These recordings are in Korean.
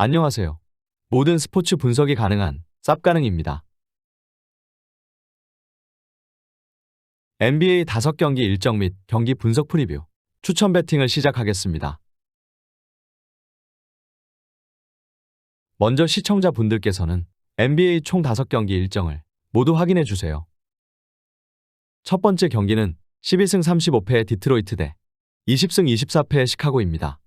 안녕하세요. 모든 스포츠 분석이 가능한 쌉가능입니다. NBA 5경기 일정 및 경기 분석 프리뷰 추천 배팅을 시작하겠습니다. 먼저 시청자분들께서는 NBA 총 5경기 일정을 모두 확인해 주세요. 첫 번째 경기는 12승 35패의 디트로이트 대 20승 24패의 시카고입니다.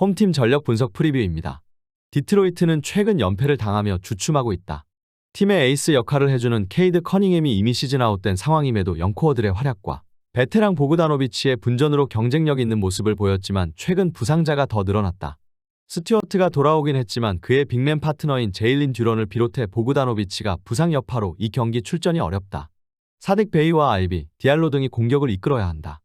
홈팀 전력 분석 프리뷰입니다. 디트로이트는 최근 연패를 당하며 주춤하고 있다. 팀의 에이스 역할을 해주는 케이드 커닝햄이 이미 시즌 아웃된 상황임에도 영코어들의 활약과 베테랑 보그다노비치의 분전으로 경쟁력 있는 모습을 보였지만 최근 부상자가 더 늘어났다. 스튜어트가 돌아오긴 했지만 그의 빅맨 파트너인 제일린 듀런을 비롯해 보그다노비치가 부상 여파로 이 경기 출전이 어렵다. 사딕 베이와 아이비, 디알로 등이 공격을 이끌어야 한다.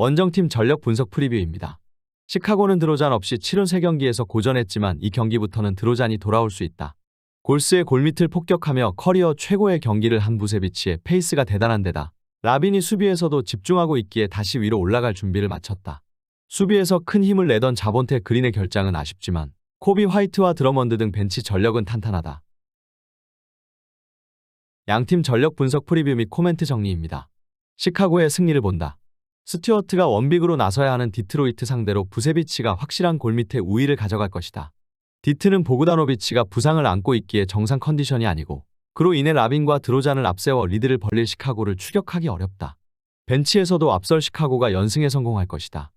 원정팀 전력 분석 프리뷰입니다. 시카고는 드로잔 없이 7운 3경기에서 고전했지만 이 경기부터는 드로잔이 돌아올 수 있다. 골스의 골밑을 폭격하며 커리어 최고의 경기를 한 부세비치의 페이스가 대단한 데다 라빈이 수비에서도 집중하고 있기에 다시 위로 올라갈 준비를 마쳤다. 수비에서 큰 힘을 내던 자본테 그린의 결장은 아쉽지만 코비 화이트와 드러먼드 등 벤치 전력은 탄탄하다. 양팀 전력 분석 프리뷰 및 코멘트 정리입니다. 시카고의 승리를 본다. 스튜어트가 원빅으로 나서야 하는 디트로이트 상대로 부세비치가 확실한 골 밑에 우위를 가져갈 것이다. 디트는 보그다노비치가 부상을 안고 있기에 정상 컨디션이 아니고 그로 인해 라빈과 드로잔을 앞세워 리드를 벌릴 시카고를 추격하기 어렵다. 벤치에서도 앞설 시카고가 연승에 성공할 것이다.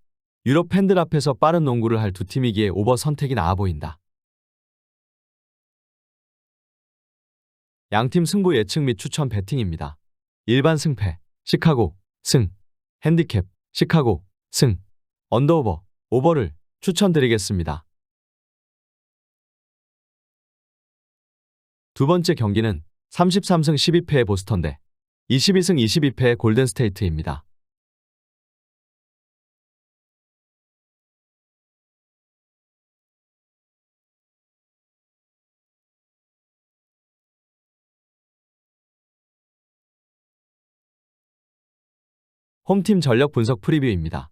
유럽 팬들 앞에서 빠른 농구를 할 두 팀이기에 오버 선택이 나아 보인다. 양팀 승부 예측 및 추천 배팅입니다. 일반 승패, 시카고, 승, 핸디캡, 시카고, 승, 언더오버, 오버를 추천드리겠습니다. 두 번째 경기는 33승 12패의 보스턴 대 22승 22패의 골든스테이트입니다. 홈팀 전력 분석 프리뷰입니다.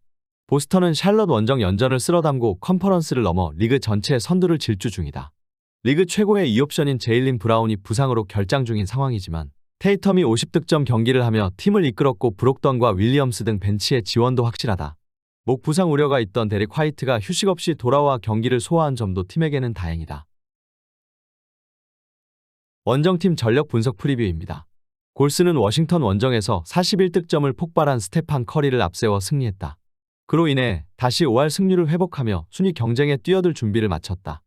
보스턴은 샬럿 원정 연전을 쓸어담고 컨퍼런스를 넘어 리그 전체의 선두를 질주 중이다. 리그 최고의 2옵션인 제일린 브라운이 부상으로 결장 중인 상황이지만 테이텀이 50득점 경기를 하며 팀을 이끌었고 브록던과 윌리엄스 등 벤치의 지원도 확실하다. 목 부상 우려가 있던 데릭 화이트가 휴식 없이 돌아와 경기를 소화한 점도 팀에게는 다행이다. 원정팀 전력 분석 프리뷰입니다. 골스는 워싱턴 원정에서 41득점을 폭발한 스테판 커리를 앞세워 승리했다. 그로 인해 다시 5할 승률을 회복하며 순위 경쟁에 뛰어들 준비를 마쳤다.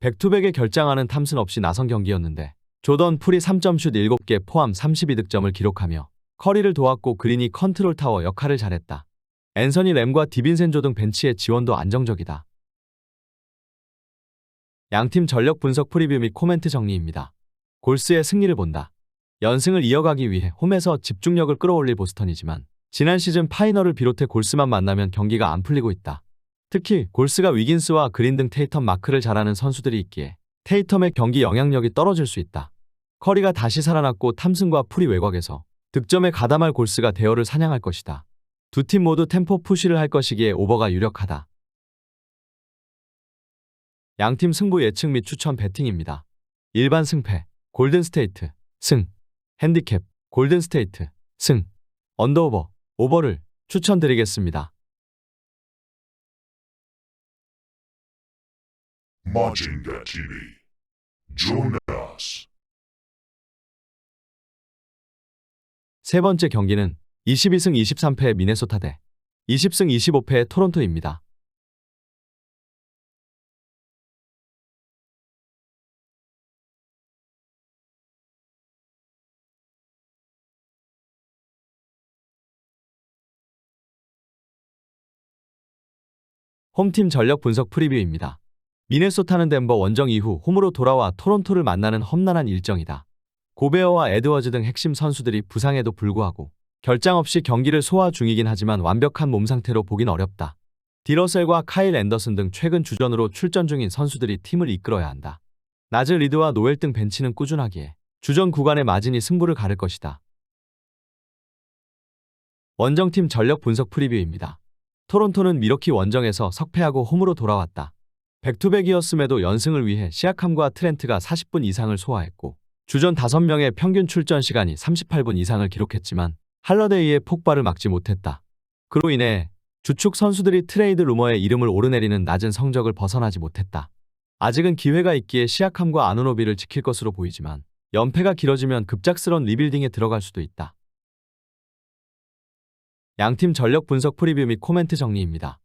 백투백에 결장하는 탐슨 없이 나선 경기였는데 조던 풀이 3점슛 7개 포함 32득점을 기록하며 커리를 도왔고 그린이 컨트롤 타워 역할을 잘했다. 앤서니 램과 디빈센조 등 벤치의 지원도 안정적이다. 양팀 전력 분석 프리뷰 및 코멘트 정리입니다. 골스의 승리를 본다. 연승을 이어가기 위해 홈에서 집중력을 끌어올릴 보스턴이지만 지난 시즌 파이널을 비롯해 골스만 만나면 경기가 안 풀리고 있다. 특히 골스가 위긴스와 그린 등 테이텀 마크를 잘하는 선수들이 있기에 테이텀의 경기 영향력이 떨어질 수 있다. 커리가 다시 살아났고 탐슨과 풀이 외곽에서 득점에 가담할 골스가 대어를 사냥할 것이다. 두 팀 모두 템포 푸시를 할 것이기에 오버가 유력하다. 양팀 승부 예측 및 추천 배팅입니다. 일반 승패, 골든스테이트, 승, 핸디캡, 골든스테이트, 승, 언더오버, 오버를 추천드리겠습니다. Majinga TV. Us. 세 번째 경기는 22승 23패의 미네소타 대 20승 25패의 토론토입니다. 홈팀 전력 분석 프리뷰입니다. 미네소타는 덴버 원정 이후 홈으로 돌아와 토론토를 만나는 험난한 일정이다. 고베어와 에드워즈 등 핵심 선수들이 부상에도 불구하고 결장 없이 경기를 소화 중이긴 하지만 완벽한 몸 상태로 보긴 어렵다. 디러셀과 카일 앤더슨 등 최근 주전으로 출전 중인 선수들이 팀을 이끌어야 한다. 나즈 리드와 노엘 등 벤치는 꾸준하기에 주전 구간의 마진이 승부를 가를 것이다. 원정팀 전력 분석 프리뷰입니다. 토론토는 미러키 원정에서 석패하고 홈으로 돌아왔다. 백투백이었음에도 연승을 위해 시아캄과 트렌트가 40분 이상을 소화했고 주전 5명의 평균 출전 시간이 38분 이상을 기록했지만 할러데이의 폭발을 막지 못했다. 그로 인해 주축 선수들이 트레이드 루머에 이름을 오르내리는 낮은 성적을 벗어나지 못했다. 아직은 기회가 있기에 시아캄과 아누노비를 지킬 것으로 보이지만 연패가 길어지면 급작스런 리빌딩에 들어갈 수도 있다. 양팀 전력 분석 프리뷰 및 코멘트 정리입니다.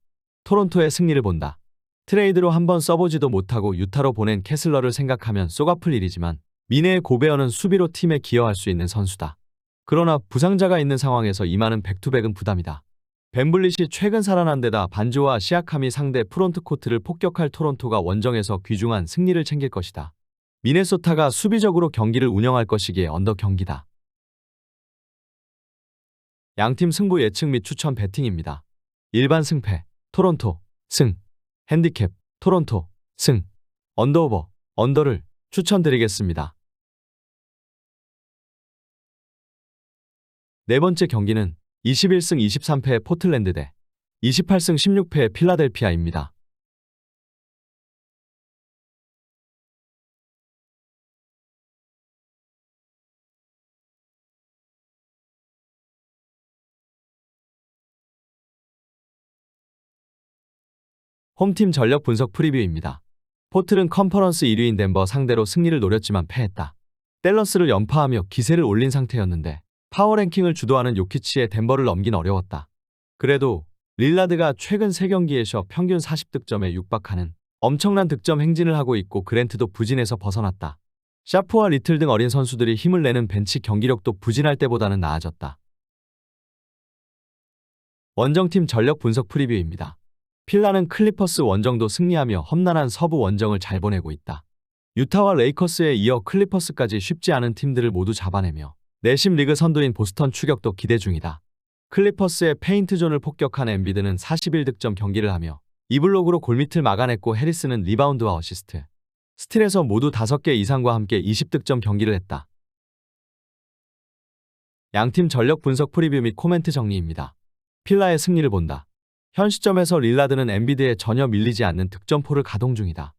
토론토의 승리를 본다. 트레이드로 한번 써보지도 못하고 유타로 보낸 캐슬러를 생각하면 쏘가풀 일이지만 미네의 고베어는 수비로 팀에 기여할 수 있는 선수다. 그러나 부상자가 있는 상황에서 임하는 백투백은 부담이다. 벤블릿이 최근 살아난 데다 반주와 시아캄이 상대 프론트 코트를 폭격할 토론토가 원정에서 귀중한 승리를 챙길 것이다. 미네소타가 수비적으로 경기를 운영할 것이기에 언더 경기다. 양팀 승부 예측 및 추천 배팅입니다. 일반 승패, 토론토, 승, 핸디캡, 토론토, 승, 언더오버, 언더를 추천드리겠습니다. 네 번째 경기는 21승 23패의 포틀랜드 대 28승 16패의 필라델피아입니다. 홈팀 전력 분석 프리뷰입니다. 포틀은 컨퍼런스 1위인 덴버 상대로 승리를 노렸지만 패했다. 댈러스를 연파하며 기세를 올린 상태였는데 파워랭킹을 주도하는 요키치의 덴버를 넘긴 어려웠다. 그래도 릴라드가 최근 3경기에서 평균 40득점에 육박하는 엄청난 득점 행진을 하고 있고 그랜트도 부진에서 벗어났다. 샤프와 리틀 등 어린 선수들이 힘을 내는 벤치 경기력도 부진할 때보다는 나아졌다. 원정팀 전력 분석 프리뷰입니다. 필라는 클리퍼스 원정도 승리하며 험난한 서부 원정을 잘 보내고 있다. 유타와 레이커스에 이어 클리퍼스까지 쉽지 않은 팀들을 모두 잡아내며 내심 리그 선두인 보스턴 추격도 기대 중이다. 클리퍼스의 페인트존을 폭격한 엠비드는 41득점 경기를 하며 이블록으로 골밑을 막아냈고 해리스는 리바운드와 어시스트, 스틸에서 모두 5개 이상과 함께 20득점 경기를 했다. 양팀 전력 분석 프리뷰 및 코멘트 정리입니다. 필라의 승리를 본다. 현 시점에서 릴라드는 엠비드에 전혀 밀리지 않는 득점포를 가동 중이다.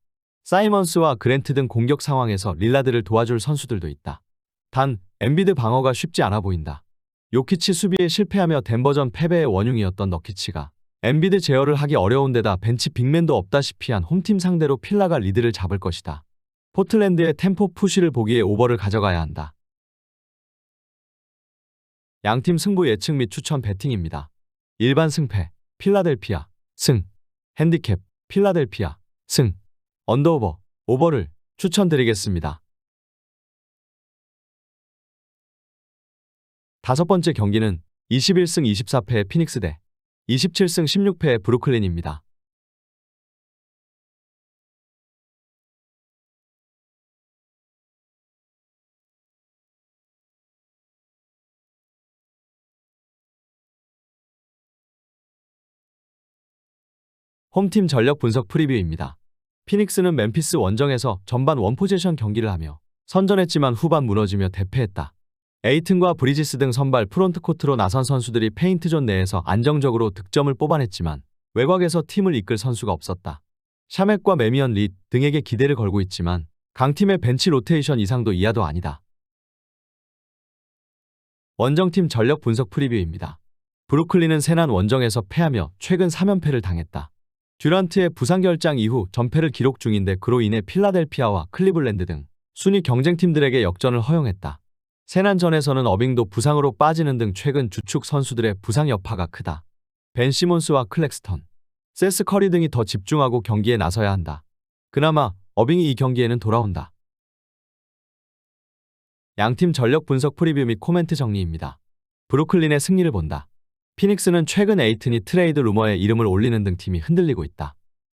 사이먼스와 그랜트 등 공격 상황에서 릴라드를 도와줄 선수들도 있다. 단, 엠비드 방어가 쉽지 않아 보인다. 요키치 수비에 실패하며 덴버전 패배의 원흉이었던 너키치가 엠비드 제어를 하기 어려운 데다 벤치 빅맨도 없다시피 한 홈팀 상대로 필라가 리드를 잡을 것이다. 포틀랜드의 템포 푸시를 보기에 오버를 가져가야 한다. 양팀 승부 예측 및 추천 배팅입니다. 일반 승패, 필라델피아, 승, 핸디캡, 필라델피아, 승, 언더오버, 오버를 추천드리겠습니다. 다섯 번째 경기는 21승 24패의 피닉스 대 27승 16패의 브루클린입니다. 홈팀 전력 분석 프리뷰입니다. 피닉스는 멤피스 원정에서 전반 원포제션 경기를 하며 선전했지만 후반 무너지며 대패했다. 에이튼과 브리지스 등 선발 프론트 코트로 나선 선수들이 페인트존 내에서 안정적으로 득점을 뽑아냈지만 외곽에서 팀을 이끌 선수가 없었다. 샤맥과 메미언 릿 등에게 기대를 걸고 있지만 강팀의 벤치 로테이션 이상도 이하도 아니다. 원정팀 전력 분석 프리뷰입니다. 브루클린은 세난 원정에서 패하며 최근 3연패를 당했다. 듀란트의 부상 결장 이후 전패를 기록 중인데 그로 인해 필라델피아와 클리블랜드 등 순위 경쟁팀들에게 역전을 허용했다. 세난전에서는 어빙도 부상으로 빠지는 등 최근 주축 선수들의 부상 여파가 크다. 벤 시몬스와 클렉스턴, 세스 커리 등이 더 집중하고 경기에 나서야 한다. 그나마 어빙이 이 경기에는 돌아온다. 양팀 전력 분석 프리뷰 및 코멘트 정리입니다. 브루클린의 승리를 본다. 피닉스는 최근 에이튼이 트레이드 루머에 이름을 올리는 등 팀이 흔들리고 있다.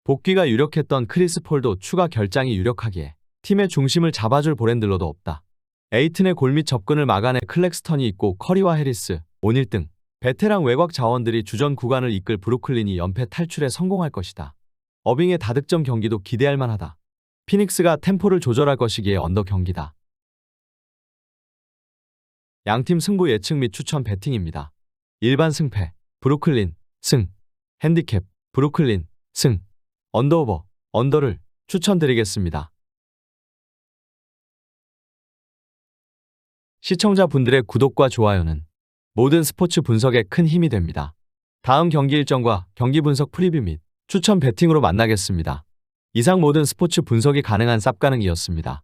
복귀가 유력했던 크리스 폴도 추가 결장이 유력하기에 팀의 중심을 잡아줄 보랜들러도 없다. 에이튼의 골밑 접근을 막아내 클렉스턴이 있고 커리와 해리스, 오닐 등 베테랑 외곽 자원들이 주전 구간을 이끌 브루클린이 연패 탈출에 성공할 것이다. 어빙의 다득점 경기도 기대할 만하다. 피닉스가 템포를 조절할 것이기에 언더 경기다. 양팀 승부 예측 및 추천 배팅입니다. 일반 승패, 브루클린, 승, 핸디캡, 브루클린, 승, 언더오버, 언더를 추천드리겠습니다. 시청자분들의 구독과 좋아요는 모든 스포츠 분석에 큰 힘이 됩니다. 다음 경기 일정과 경기 분석 프리뷰 및 추천 배팅으로 만나겠습니다. 이상 모든 스포츠 분석이 가능한 쌉가능이었습니다.